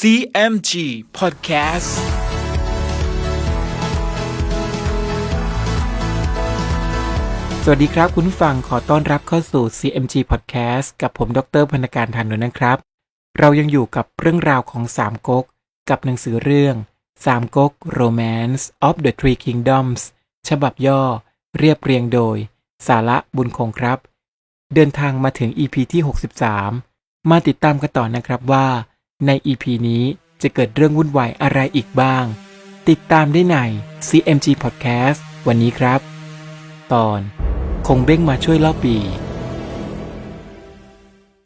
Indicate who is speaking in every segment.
Speaker 1: CMG Podcast
Speaker 2: สวัสดีครับคุณผู้ฟังขอต้อนรับเข้าสู่ CMG Podcast กับผมดรพนการทันนนนะครับ เรายังอยู่กับเรื่องราวของสามก๊กกับหนังสือเรื่องสามก๊ก Romance of the Three Kingdoms ฉบับย่อ เรียบเรียงโดย สาระบุญคงครับ เดินทางมาถึง EP ที่ 63 มาติดตามกันต่อนะครับว่า ใน EP นี้จะเกิดเรื่องวุ่นวายอะไรอีกบ้าง ติดตามได้ใน CMG Podcast วันนี้ครับ ตอน คงเบ้งมาช่วยเล่าปี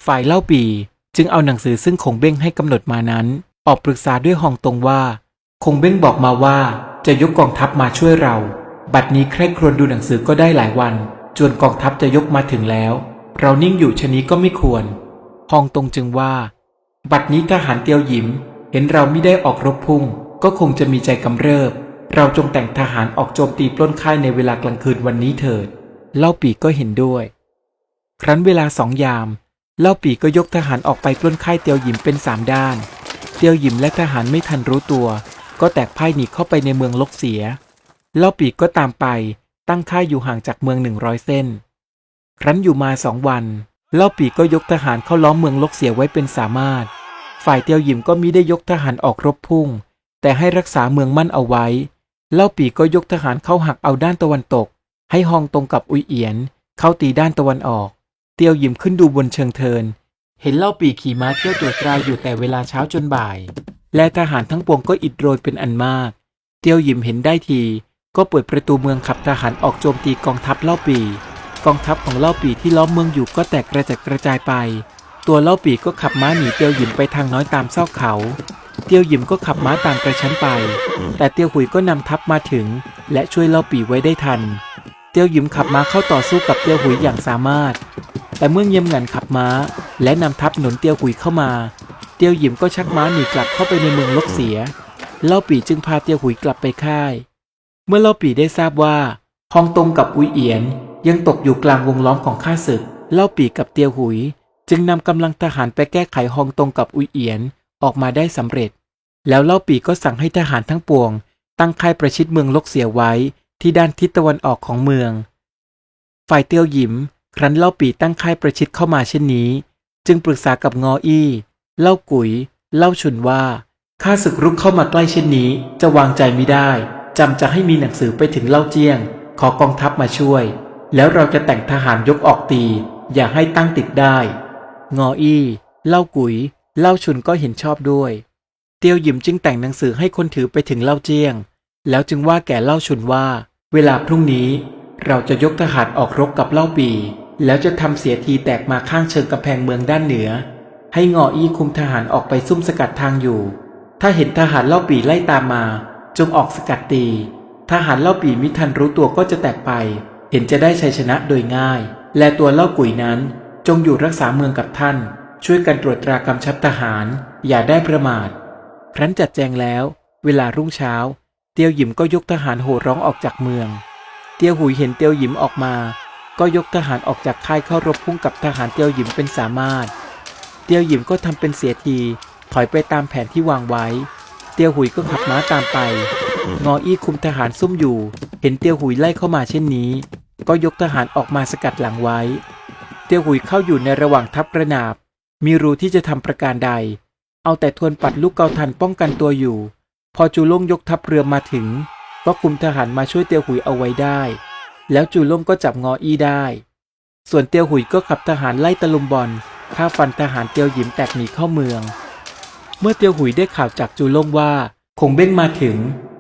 Speaker 2: ฝ่ายเล่าปีจึงเอาหนังสือซึ่งคงเบ้งให้กำหนดมานั้น ออกปรึกษาด้วยฮองตงว่า คงเบ้งบอกมาว่าจะยกกองทัพมาช่วยเรา บัดนี้ใคร่ครวญดูหนังสือก็ได้หลายวัน จนกองทัพจะยกมาถึงแล้ว เรานิ่งอยู่ชะนี้ก็ไม่ควรฮองตงจึงว่า บัดนี้ทหารเตียวหยิม เห็นเราไม่ได้ออกรบพุ่ง ก็คงจะมีใจกำเริบ เราจงแต่งทหารออกโจมตีปล้นค่ายในเวลากลางคืนวันนี้เถิด เล่าปีก็เห็นด้วย ครั้นเวลาสองยาม เล่าปีก็ยกทหารออกไปปล้นค่ายเตียวหยิมเป็นสามด้าน เตียวหยิมและทหารไม่ทันรู้ตัว ก็แตกพ่ายหนีเข้าไปในเมืองลกเสีย เล่าปีก็ตามไป ตั้งค่ายอยู่ห่างจากเมืองหนึ่งร้อยเส้น ครั้นอยู่มาสองวัน เล่าปีก็ยกทหารเข้าล้อมเมืองลกเสียไว้เป็นสามารถ ฝ่ายเตียวหยิมก็มิได้ยกทหารออกรบพุ่ง แต่ให้รักษาเมืองมั่นเอาไว้ เล่าปีก็ยกทหารเข้าหักเอาด้านตะวันตก ให้ฮองตรงกับอุยเอียน เข้าตีด้านตะวันออก เตียวหยิมขึ้นดูบนเชิงเทิน เห็นเล่าปีขี่ม้าเที่ยวตรวจตราอยู่แต่เวลาเช้าจนบ่าย และทหารทั้งปวงก็อิดโรยเป็นอันมาก เตียวหยิมเห็นได้ที ก็เปิดประตูเมืองขับทหารออกโจมตีกองทัพเล่าปี กองทัพของเล่าปีที่ล้อมเมืองอยู่ก็แตกกระจัดกระจายไป ตัวเล่าปีก็ขับม้าหนีเตียวหยิมไปทางน้อยตามซอกเขา เตียวหยิมก็ขับม้าตามกระชั้นไป แต่เตียวหุยก็นำทัพมาถึง และช่วยเล่าปีไว้ได้ทัน เตียวหยิมขับม้าเข้าต่อสู้กับเตียวหุยอย่างสามารถ แต่เมื่อเงียมงันขับม้า และนำทัพหนุนเตียวหุยเข้ามา เตียวหยิมก็ชักม้าหนีกลับเข้าไปในเมืองลกเสีย เล่าปีจึงพาเตียวหุยกลับไปค่าย เมื่อเล่าปีได้ทราบว่าฮองตงกับอุยเอียนยังตกอยู่กลางวงล้อมของข้าศึก เล่าปีกับเตียวหุย จึงนำกำลังทหารไปแก้ไขฮองตงกับอุยเอียนออกมาได้สำเร็จ แล้วเล่าปีก็สั่งให้ทหารทั้งปวง ตั้งค่ายประชิดเมืองลกเสียไว้ที่ด้านทิศตะวันออกของเมือง ฝ่ายเตียวหยิม ครั้นเล่าปีตั้งค่ายประชิดเข้ามาเช่นนี้ จึงปรึกษากับงออี้ เล่ากุยเล่าชุนว่าข้าศึกรุกเข้ามาใกล้เช่นนี้ จะวางใจไม่ได้จำจะให้มีหนังสือไปถึงเล่าเจียง ขอกองทัพมาช่วย แล้วเราจะแต่งทหารยกออกตี อย่าให้ตั้งติดได้ งออี้ เล่ากุยเล่าชุนก็เห็นชอบด้วย เตียวหยิมจึงแต่งหนังสือให้คนถือไปถึงเล่าเจียง แล้วจึงว่าแก่เล่าชุนว่า เวลาพรุ่งนี้ เราจะยกทหารออกรบกับเล่าปี แล้วจะทำเสียทีแตกมาข้างเชิงกำแพงเมืองด้านเหนือ ให้งออี้คุมทหารออกไปซุ่มสกัดทางอยู่ ถ้าเห็นทหารเล่าปีไล่ตามมา จงออกสกัดตี ทหารเล่าปีมิทันรู้ตัวก็จะแตกไป เห็นจะได้ชัยชนะโดยง่าย และตัวเล่ากุ๋ยนั้น จงอยู่รักษาเมืองกับท่าน ช่วยกันตรวจตรากำชับทหาร อย่าได้ประมาท ครั้นจัดแจงแล้ว เวลารุ่งเช้า เตียวหยิมก็ยกทหารโห่ร้องออกจากเมือง เตียวหุยเห็นเตียวหยิมออกมา ก็ยกทหารออกจากค่ายเข้ารบพุ่งกับทหารเตียวหยิมเป็นสามารถ เตียวหยิมก็ทำเป็นเสียทีถอยไปตามแผนที่วางไว้ เตียวหุยก็ขับม้าตามไป งออี้คุมทหารซุ่มอยู่ เห็นเตียวหุยไล่เข้ามาเช่นนี้ ก็ยกทหารออกมาสกัดหลังไว้ ตียวหุยเข้าอยู่ในระหว่างทัพกระนาบ มีรูที่จะทำประการใด เอาแต่ทวนปัดลูกเกาทันป้องกันตัวอยู่ พอจูล่งยกทัพเรือมาถึง ก็คุมทหารมาช่วยเตียวหุยเอาไว้ได้ แล้วจูล่งก็จับงออี้ได้ ส่วนเตียวหุยก็ขับทหารไล่ตะลุมบอลฆ่าฟันทหารเตียวหยิมแตกหนีเข้าเมือง เมื่อเตียวหุยได้ข่าวจากจูล่งว่าคงเบ้งมาถึง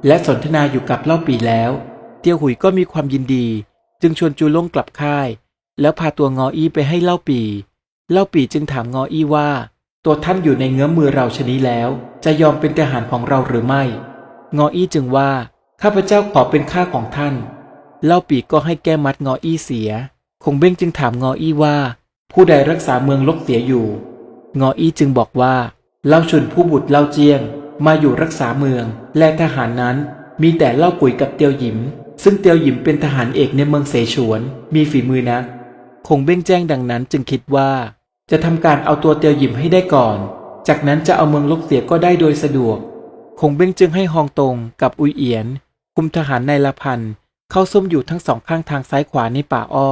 Speaker 2: และสนทนาอยู่กับเล่าปีแล้ว เตียวหุยก็มีความยินดี จึงชวนจูล่งกลับค่าย แล้วพาตัวงออี้ไปให้เล่าปีเล่าปีจึงถามงออี้ว่า ตัวท่านอยู่ในเงื้อมมือเราชนี้แล้ว จะยอมเป็นทหารของเราหรือไม่ งออี้จึงว่า ข้าพเจ้าขอเป็นข้าของท่าน เล่าปีก็ให้แก้มัดงออี้เสีย คงเบ้งจึงถามงออี้ว่า ผู้ใดรักษาเมืองลกเสียอยู่ งออี้จึงบอกว่า เล่าชุนผู้บุตรเล่าเจียง มาอยู่รักษาเมือง และทหารนั้น มีแต่เล่ากุยกับเตียวหยิม ซึ่งเตียวหยิมเป็นทหารเอกในเมืองเสฉวน มีฝีมือนะ คงเบ้งแจ้งดังนั้นจึงคิดว่า จะทำการเอาตัวเตียวหยิมให้ได้ก่อน จากนั้นจะเอาเมืองลกเสียก็ได้โดยสะดวก คงเบ้งจึงให้ฮองตงกับอุยเอียน คุมทหารในละพันเข้าซุ่มอยู่ทั้งสองข้างทางซ้ายขวาในป่าอ้อ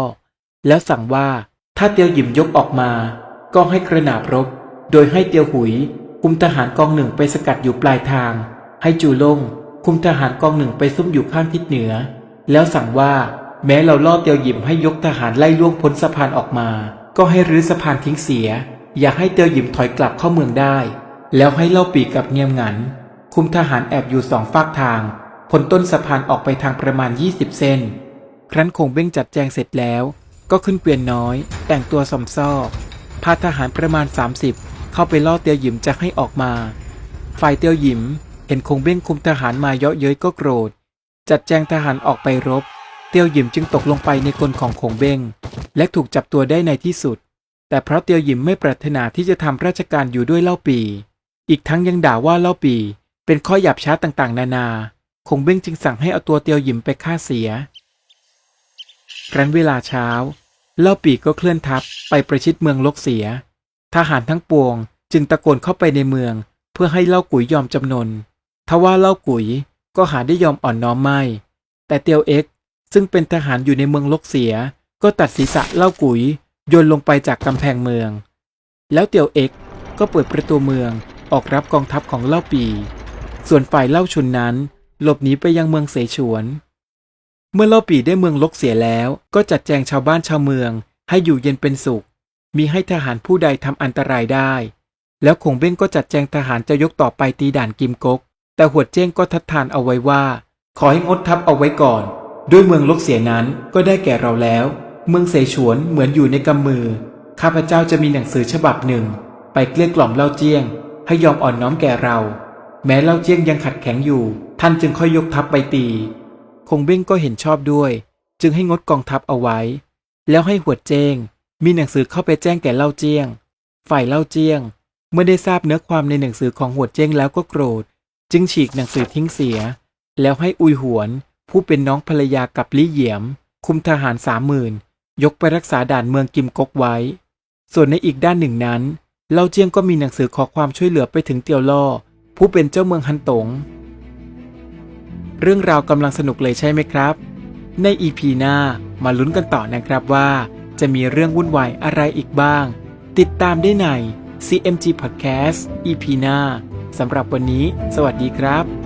Speaker 2: แล้วสั่งว่าถ้าเตียวหยิมยกออกมา ก็ให้กระหนาบรบ โดยให้เตียวหุย คุมทหารกองหนึ่งไปสกัดอยู่ปลายทาง ให้จูลงคุมทหารกองหนึ่งไปซุ่มอยู่ข้างทิศเหนือ แล้วสั่งว่า แม้เราล่อเตียวหยิมให้ยกทหารไล่ล่วงพ้นสะพานออกมา ก็ให้รื้อสะพานทิ้งเสีย อย่าให้เตียวหยิมถอยกลับเข้าเมืองได้ แล้วให้เล่าปีกับเงียมงัน คุมทหารแอบอยู่สองฝากทางพ้นต้นสะพานออกไปทางประมาณ 20 เซนครั้นคงเบ้งจัดแจงเสร็จแล้ว ก็ขึ้นเกวียนน้อย แต่งตัวสมซ้อพาทหารประมาณ 30 เข้าไปล่อเตียวหยิมจะให้ออกมา ฝ่ายเตียวหยิม เห็นคงเบ้งคุมทหารมาเยาะเย้ยก็โกรธ จัดแจงทหารออกไปรบ เตียวหยิมจึงตกลงไปในกลของคงเบ้งและถูกจับตัวได้ในที่สุด แต่เพราะเตียวหยิมไม่ปรารถนาที่จะทำราชการอยู่ด้วยเล่าปี อีกทั้งยังด่าว่าเล่าปี เป็นข้อหยาบช้าต่างๆ นานา คงเบ้งจึงสั่งให้เอาตัวเตียวหยิมไปฆ่าเสีย ครั้นเวลาเช้า เล่าปีก็เคลื่อนทัพไปประชิดเมืองลกเสีย ทหารทั้งปวงจึงตะโกนเข้าไปในเมือง เพื่อให้เล่ากุ๋ยยอมจำนนทว่าเล่ากุ๋ยก็หาได้ยอมอ่อนน้อมไม่ แต่เตียวเอ็ก ซึ่งเป็นทหารอยู่ในเมืองลกเสีย ก็ตัดศีรษะเล่ากุ๋ยโยนลงไปจากกำแพงเมือง แล้วเตียวเอ็กก็เปิดประตูเมืองออกรับกองทัพของเล่าปี ส่วนฝ่ายเล่าชุนนั้น หลบหนีไปยังเมืองเสฉวน เมื่อเล่าปีได้เมืองลกเสียแล้วก็จัดแจงชาวบ้านชาวเมือง ให้อยู่เย็นเป็นสุข มีให้ทหารผู้ใดทำอันตรายได้ แล้วคงเบ้งก็จัดแจงทหารจะยกต่อไปตีด่านกิมกก แต่หัวดเจ้งก็ทัดทานเอาไว้ว่า ขอให้งดทัพเอาไว้ก่อน ด้วยเมืองลกเสียนั้นก็ได้แก่เราแล้ว เมืองเสฉวนเหมือนอยู่ในกำมือ ข้าพเจ้าจะมีหนังสือฉบับหนึ่ง ไปเกลี้ยกล่อมเล่าเจียง ให้ยอมอ่อนน้อมแก่เรา แม้เล่าเจียงยังขัดแข็งอยู่ ท่านจึงค่อยยกทัพไปตี คงเบ้งก็เห็นชอบด้วย จึงให้งดกองทัพเอาไว้ แล้วให้หัวเจง มีหนังสือเข้าไปแจ้งแก่เล่าเจียง ฝ่ายเล่าเจียง เมื่อได้ทราบเนื้อความในหนังสือของหัวเจ้งแล้วก็โกรธ จึงฉีกหนังสือทิ้งเสีย แล้วให้อุยหวน ผู้เป็นน้องภรรยากับลี่เหยียม คุมทหารสามหมื่นยกไปรักษาด่านเมืองกิมกกไว้ ส่วนในอีกด้านหนึ่งนั้นเล่าเจียงก็มีหนังสือขอความช่วยเหลือไปถึงเตียวล่อ ผู้เป็นเจ้าเมืองฮันตง เรื่องราวกำลังสนุกเลยใช่ไหมครับ ในอีพีหน้ามาลุ้นกันต่อนะครับว่า จะมีเรื่องวุ่นวายอะไรอีกบ้าง ติดตามได้ใน CMG Podcast EP หน้าสำหรับวันนี้ สวัสดีครับ